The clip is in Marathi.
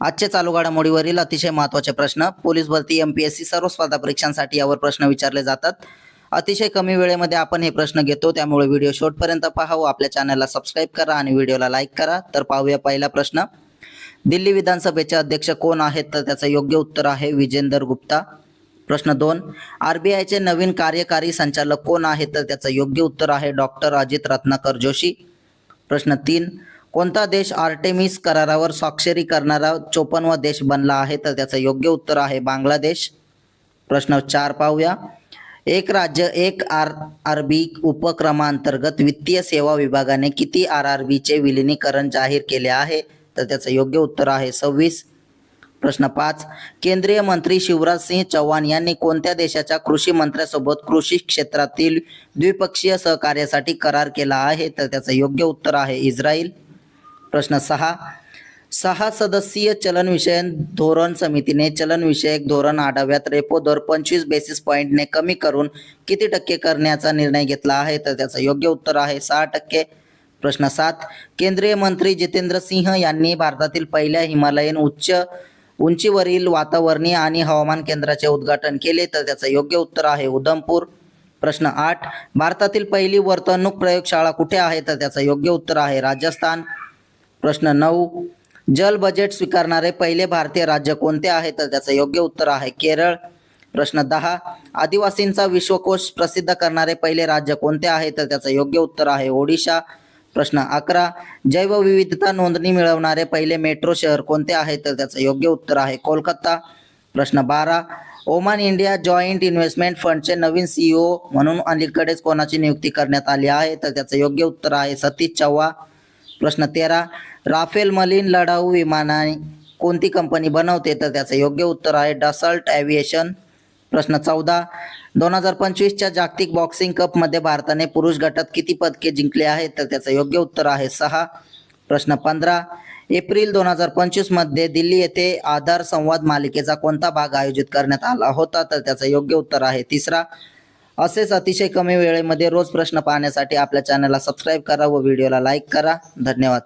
आजचे चालू घडामोडीवरील अतिशय महत्त्वाचे प्रश्न. पोलीस भरती एम पी एस सी सर्व स्पर्धा परीक्षांसाठी यावर प्रश्न विचारले जातात. अतिशय कमी वेळेमध्ये आपण हे प्रश्न घेतो त्यामुळे व्हिडिओ शेवटपर्यंत पहा व आपल्या चॅनलला सबस्क्राईब करा आणि व्हिडिओला लाईक करा. तर पाहूया पहिला प्रश्न. दिल्ली विधानसभेचे अध्यक्ष कोण आहेत? तर त्याचं योग्य उत्तर आहे विजेंदर गुप्ता. प्रश्न दोन. आर बी आयचे नवीन कार्यकारी संचालक कोण आहेत? तर त्याचं योग्य उत्तर आहे डॉक्टर अजित रत्नाकर जोशी. प्रश्न तीन. कोणता देश आर्टेमिस करारावर स्वाक्षरी करणारा चोपन्नवा देश बनला आहे? तर त्याचं योग्य उत्तर आहे बांगलादेश. प्रश्न चार पाहूया. एक राज्य एक आर आर बी उपक्रमांतर्गत वित्तीय सेवा विभागाने किती आर आर बीचे विलिनीकरण जाहीर केले आहे? तर त्याचं योग्य उत्तर आहे सव्वीस. प्रश्न पाच. केंद्रीय मंत्री शिवराज सिंह चौहान यांनी कोणत्या देशाच्या कृषी मंत्र्यासोबत कृषी क्षेत्रातील द्विपक्षीय सहकार्यासाठी करार केला आहे? तर त्याचं योग्य उत्तर आहे इस्रायल. प्रश्न सहा. सहा सदस्यीय चलनविषयक धोरण समितीने चलनविषयक धोरण आढाव्यात रेपो दर पंचवीस बेसिस पॉईंटने कमी करून किती टक्के करण्याचा निर्णय घेतला आहे? तर त्याचं योग्य उत्तर आहे सहा टक्के. प्रश्न सात. केंद्रीय मंत्री जितेंद्र सिंह यांनी भारतातील पहिल्या हिमालयन उच्च उंचीवरील वातावरणीय आणि हवामान केंद्राचे उद्घाटन केले तर त्याचं योग्य उत्तर आहे उधमपूर. प्रश्न आठ. भारतातील पहिली वर्तणूक प्रयोगशाळा कुठे आहे? तर त्याचं योग्य उत्तर आहे राजस्थान. प्रश्न नऊ. जल बजेट स्वीकारणारे पहिले भारतीय राज्य कोणते आहे? तर त्याचं योग्य उत्तर आहे केरळ. प्रश्न दहा. आदिवासींचा विश्वकोश प्रसिद्ध करणारे पहिले राज्य कोणते आहे? तर त्याचं योग्य उत्तर आहे ओडिशा. प्रश्न अकरा. जैवविविधता नोंदणी मिळवणारे पहिले मेट्रो शहर कोणते आहे? तर त्याचं योग्य उत्तर आहे कोलकाता. प्रश्न बारा. ओमान इंडिया जॉईंट इन्व्हेस्टमेंट फंडचे नवीन सीईओ म्हणून अलीकडेच कोणाची नियुक्ती करण्यात आली आहे? तर त्याचं योग्य उत्तर आहे सतीश चव्हाण. प्रश्न तेरा राफेल मलिन लढाऊ विमानाने कोणती कंपनी बनवते तर त्याचं योग्य उत्तर आहे डसल्ट ॲव्हिएशन. प्रश्न चौदा दोन हजार पंचवीसच्या जागतिक बॉक्सिंग कपमध्ये भारताने पुरुष गटात किती पदके जिंकले आहेत तर त्याचं योग्य उत्तर आहे सहा. प्रश्न पंधरा एप्रिल दोन हजार पंचवीसमध्ये दिल्ली येथे आधार संवाद मालिकेचा कोणता भाग आयोजित करण्यात आला होता तर त्याचं योग्य उत्तर आहे तिसरा. असेच अतिशय कमी वेळेमध्ये रोज प्रश्न पाहण्यासाठी आपल्या चॅनलला सबस्क्राईब करा व व्हिडिओला लाईक करा. धन्यवाद.